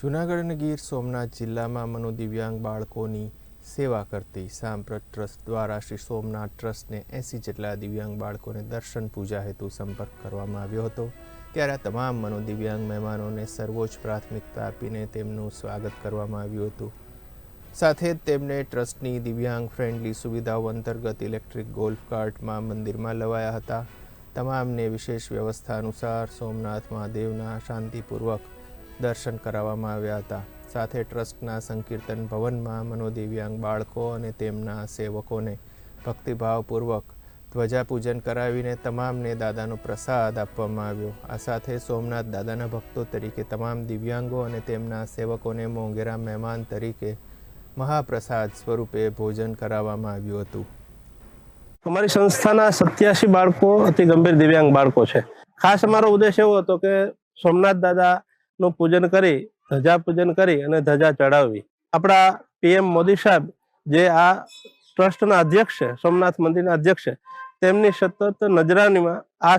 જૂનાગઢ અને ગીર સોમનાથ જિલ્લામાં મનોદિવ્યાંગ બાળકોની સેવા કરતી સાંપ્રત ટ્રસ્ટ દ્વારા શ્રી સોમનાથ ટ્રસ્ટને એંસી જેટલા દિવ્યાંગ બાળકોને દર્શન પૂજા હેતુ સંપર્ક કરવામાં આવ્યો હતો. ત્યારે આ તમામ મનોદિવ્યાંગ મહેમાનોને સર્વોચ્ચ પ્રાથમિકતા આપીને તેમનું સ્વાગત કરવામાં આવ્યું હતું. સાથે જ તેમને ટ્રસ્ટની દિવ્યાંગ ફ્રેન્ડલી સુવિધાઓ અંતર્ગત ઇલેક્ટ્રિક ગોલ્ફ કાર્ટમાં મંદિરમાં લવાયા હતા. તમામને વિશેષ વ્યવસ્થા અનુસાર સોમનાથ મહાદેવના શાંતિપૂર્વક દર્શન કરાવવામાં આવ્યા હતા. સાથે ટ્રસ્ટના સંકીર્તન ભવનમાં મનોદિવ્યાંગ બાળકો અને તેમના સેવકોને ભક્તિભાવપૂર્વક ધ્વજા પૂજન કરાવીને તમામને દાદાનો પ્રસાદ આપવામાં આવ્યો. આ સાથે સોમનાથ દાદાના ભક્તો તરીકે તમામ દિવ્યાંગો અને તેમના સેવકોને મોંઘેરા મહેમાન તરીકે મહાપ્રસાદ સ્વરૂપે ભોજન કરાવવામાં આવ્યું હતું. અમારી સંસ્થાના સત્યાસી બાળકો અતિ ગંભીર દિવ્યાંગ બાળકો છે. ખાસ અમારો ઉદ્દેશ એવો હતો કે સોમનાથ દાદાનું પૂજન કરી, ધજા પૂજન કરી અને ધજા ચડાવવી આપણા પીએમ મોદી સાહેબ જે આ ટ્રસ્ટના અધ્યક્ષ છે, સોમનાથ મંદિરના અધ્યક્ષ છે, તેમની સતત નજરાનીમાં આ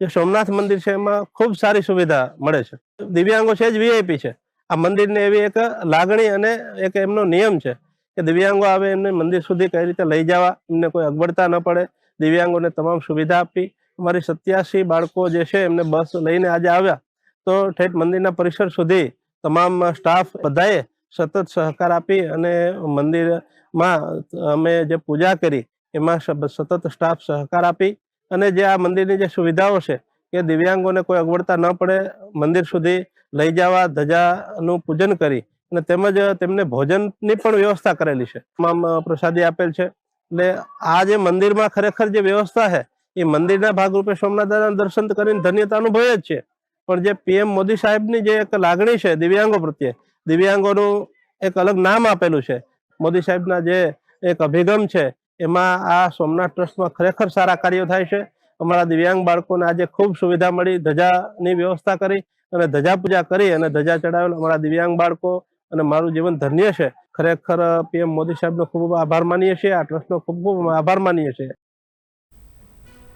જે સોમનાથ મંદિર છે, એમાં ખૂબ સારી સુવિધા મળે છે. દિવ્યાંગો છે જ વીઆઈપી છે. આ મંદિરની એવી એક લાગણી અને એક એમનો નિયમ છે કે દિવ્યાંગો આવે એમને મંદિર સુધી કઈ રીતે લઈ જવા, એમને કોઈ અગવડતા ન પડે. દિવ્યાંગોને તમામ સુવિધા આપી. અમારી સત્યાસી બાળકો જે છે, એમને બસ લઈને આજે આવ્યા. તો ઠેઠ મંદિરના પરિસર સુધી તમામ સ્ટાફ બધાએ સતત સહકાર આપી અને મંદિરમાં અમે જે પૂજા કરી, એમાં સતત સ્ટાફ સહકાર આપી અને જે આ મંદિરની જે સુવિધાઓ છે, કે દિવ્યાંગોને કોઈ અગવડતા ન પડે, મંદિર સુધી લઈ જવા, ધજાનું પૂજન કરી અને તેમજ તેમને ભોજનની પણ વ્યવસ્થા કરેલી છે. તમામ પ્રસાદી આપેલ છે. એટલે આ જે મંદિરમાં ખરેખર જે વ્યવસ્થા છે, એ મંદિરના ભાગરૂપે સોમનાથ દર્શન કરીને ધન્યતા અનુભવે જ છે. પણ જે પીએમ મોદી સાહેબની જે એક લાગણી છે દિવ્યાંગો પ્રત્યે, દિવ્યાંગોનું એક અલગ નામ આપેલું છે. મોદી સાહેબના જે એક અભિગમ છે, એમાં આ સોમનાથ ટ્રસ્ટમાં ખરેખર સારા કાર્યો થાય છે. અમારા દિવ્યાંગ બાળકોને આજે ખૂબ સુવિધા મળી, ધજાની વ્યવસ્થા કરી અને ધજા પૂજા કરી અને ધજા ચડાવેલ અમારા દિવ્યાંગ બાળકો અને મારું જીવન ધન્ય છે. ખરેખર પીએમ મોદી સાહેબનો ખૂબ આભાર માનીએ છીએ, આ ટ્રસ્ટનો ખૂબ ખૂબ આભાર માનીએ છીએ.